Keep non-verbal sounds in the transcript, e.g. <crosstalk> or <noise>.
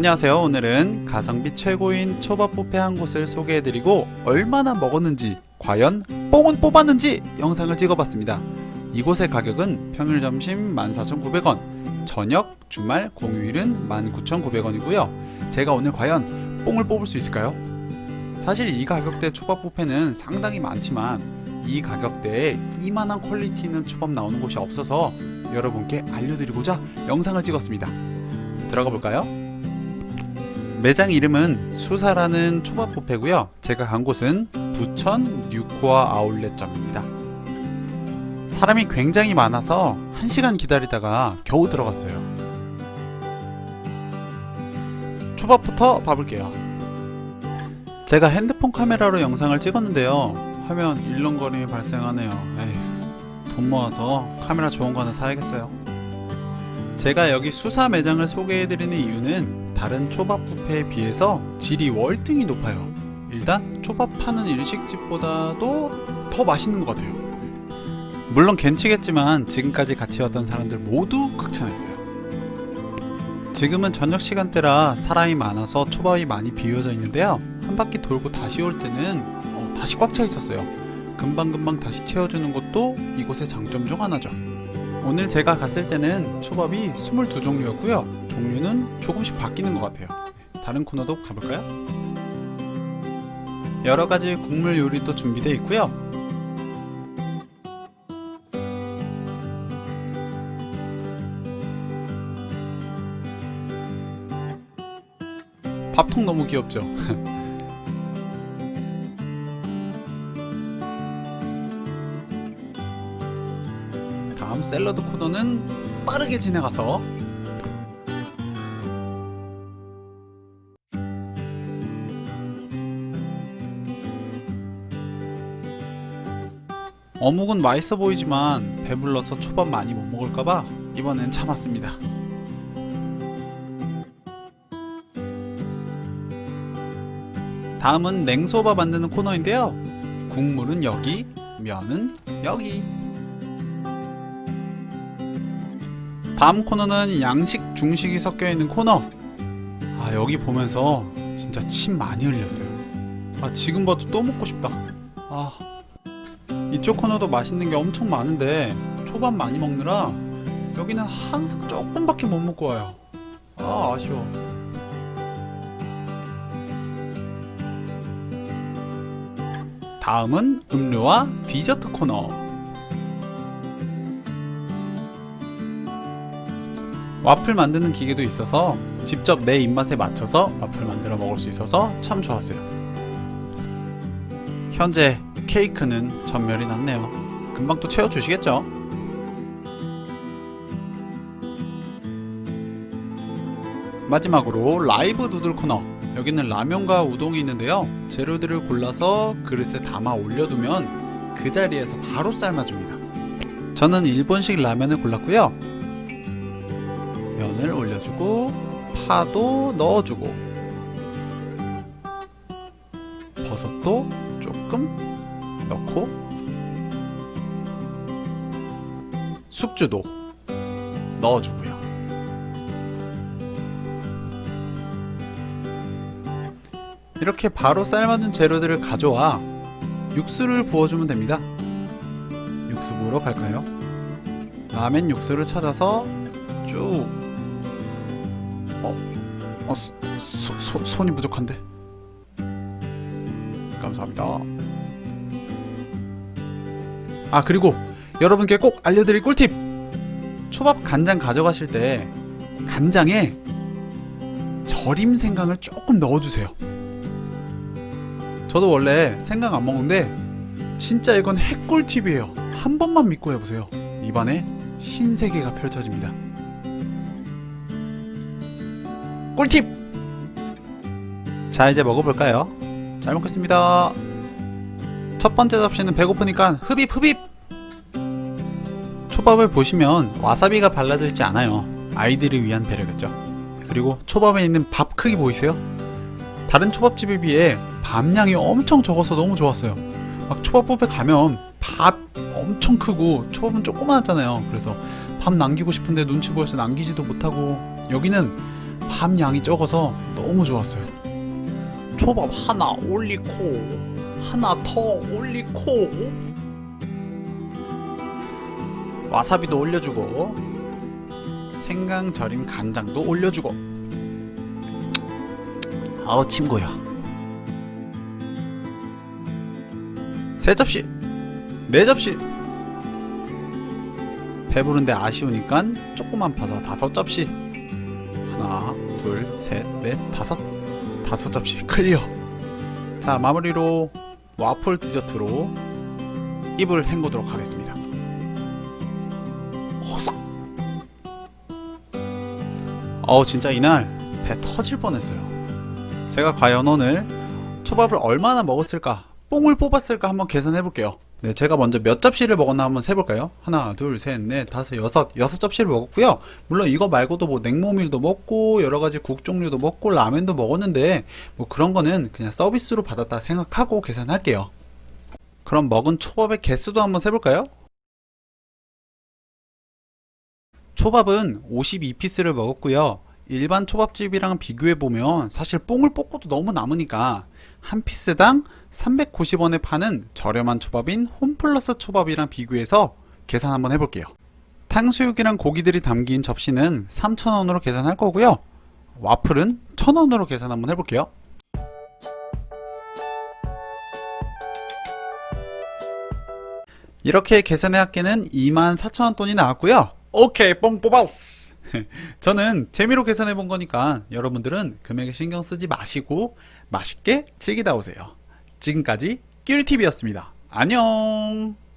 안녕하세요. 오늘은 가성비 최고인 초밥 뷔페 한 곳을 소개해드리고 얼마나 먹었는지 과연 뽕은 뽑았는지 영상을 찍어봤습니다. 이곳의 가격은 평일 점심 14,900원, 저녁, 주말, 공휴일은 19,900원이고요. 제가 오늘 과연 뽕을 뽑을 수 있을까요? 사실 이 가격대 초밥 뷔페는 상당히 많지만 이 가격대에 이만한 퀄리티 있는 초밥 나오는 곳이 없어서 여러분께 알려드리고자 영상을 찍었습니다. 들어가 볼까요? 매장 이름은 수사라는 초밥 뷔페고요. 제가 간 곳은 부천 뉴코아 아울렛점입니다. 사람이 굉장히 많아서 1시간 기다리다가 겨우 들어갔어요. 초밥부터 봐볼게요. 제가 핸드폰 카메라로 영상을 찍었는데요. 화면 일렁거림이 발생하네요. 에휴, 돈 모아서 카메라 좋은 거 하나 사야겠어요. 제가 여기 수사 매장을 소개해드리는 이유는 다른 초밥 뷔페에 비해서 질이 월등히 높아요. 일단 초밥 파는 일식집보다도 더 맛있는 것 같아요. 물론 괜찮겠지만 지금까지 같이 왔던 사람들 모두 극찬했어요. 지금은 저녁 시간대라 사람이 많아서 초밥이 많이 비워져 있는데요. 한 바퀴 돌고 다시 올 때는 어, 다시 꽉 차 있었어요. 금방금방 다시 채워주는 것도 이곳의 장점 중 하나죠. 오늘 제가 갔을 때는 초밥이 22종류였고요. 종류는 조금씩 바뀌는 것 같아요. 다른 코너도 가볼까요? 여러 가지 국물 요리도 준비되어 있고요. 밥통 너무 귀엽죠? <laughs> 샐러드 코너는 빠르게 지나가서 어묵은 맛있어 보이지만 배불러서 초밥 많이 못 먹을까봐 이번엔 참았습니다. 다음은 냉소바 만드는 코너인데요. 국물은 여기, 면은 여기. 다음 코너는 양식, 중식이 섞여 있는 코너. 아, 여기 보면서 진짜 침 많이 흘렸어요. 아, 지금 봐도 또 먹고 싶다. 아. 이쪽 코너도 맛있는 게 엄청 많은데 초밥 많이 먹느라 여기는 항상 조금밖에 못 먹고 와요. 아, 아쉬워. 다음은 음료와 디저트 코너. 와플 만드는 기계도 있어서 직접 내 입맛에 맞춰서 와플 만들어 먹을 수 있어서 참 좋았어요. 현재 케이크는 전멸이 났네요. 금방 또 채워주시겠죠? 마지막으로 라이브 누들 코너. 여기는 라면과 우동이 있는데요. 재료들을 골라서 그릇에 담아 올려두면 그 자리에서 바로 삶아줍니다. 저는 일본식 라면을 골랐고요. 면을 올려주고 파도 넣어주고 버섯도 조금 넣고 숙주도 넣어주고요. 이렇게 바로 삶아둔 재료들을 가져와 육수를 부어주면 됩니다. 육수 부으러 갈까요? 라멘 육수를 찾아서 쭉 어, 어 소, 소, 손이 부족한데 감사합니다. 아 그리고 여러분께 꼭 알려드릴 꿀팁 초밥 간장 가져가실 때 간장에 절임 생강을 조금 넣어주세요. 저도 원래 생강 안 먹는데 진짜 이건 핵꿀팁이에요. 한 번만 믿고 해보세요. 입안에 신세계가 펼쳐집니다. 꿀팁! 자 이제 먹어볼까요? 잘 먹겠습니다. 첫 번째 접시는 배고프니까 흡입 흡입! 초밥을 보시면 와사비가 발라져 있지 않아요. 아이들을 위한 배려겠죠. 그리고 초밥에 있는 밥 크기 보이세요? 다른 초밥집에 비해 밥량이 엄청 적어서 너무 좋았어요. 막 초밥 뷔페 가면 밥 엄청 크고 초밥은 조그만하잖아요. 그래서 밥 남기고 싶은데 눈치 보여서 남기지도 못하고 여기는 함량이 적어서 너무 좋았어요. 초밥 하나 올리고 하나 더 올리고. 와사비도 올려주고 생강 절임 간장도 올려주고. 아우 침고요 세 접시 네 접시. 배부른데 아쉬우니까 조금만 파서 다섯 접시 둘 셋 넷 다섯? 다섯 접시. 클리어. 자 마무리로 와플 디저트로 입을 헹구도록 하겠습니다. 호석! 어우 진짜 이날 배 터질 뻔했어요. 제가 과연 오늘 초밥을 얼마나 먹었을까 뽕을 뽑았을까 한번 계산해 볼게요 네 제가 먼저 몇 접시를 먹었나 한번 세볼까요? 하나 둘 셋 넷 다섯 여섯 여섯 접시를 먹었고요. 물론 이거 말고도 뭐 냉모밀도 먹고 여러 가지 국 종류도 먹고 라면도 먹었는데 뭐 그런 거는 그냥 서비스로 받았다 생각하고 계산할게요. 그럼 먹은 초밥의 개수도 한번 세볼까요? 초밥은 52피스를 먹었고요. 일반 초밥집이랑 비교해 보면 사실 뽕을 뽑고도 너무 남으니까 한 피스당 390원에 파는 저렴한 초밥인 홈플러스 초밥이랑 비교해서 계산 한번 해볼게요. 탕수육이랑 고기들이 담긴 접시는 3,000원으로 계산할 거고요. 와플은 1,000원으로 계산 한번 해볼게요. 이렇게 계산의 합계는 24,000원 돈이 나왔고요. 오케이, 뽕 뽑았어! <laughs> 저는 재미로 계산해 본 거니까 여러분들은 금액에 신경 쓰지 마시고 맛있게 즐기다 오세요. 지금까지 끼리TV였습니다. 안녕!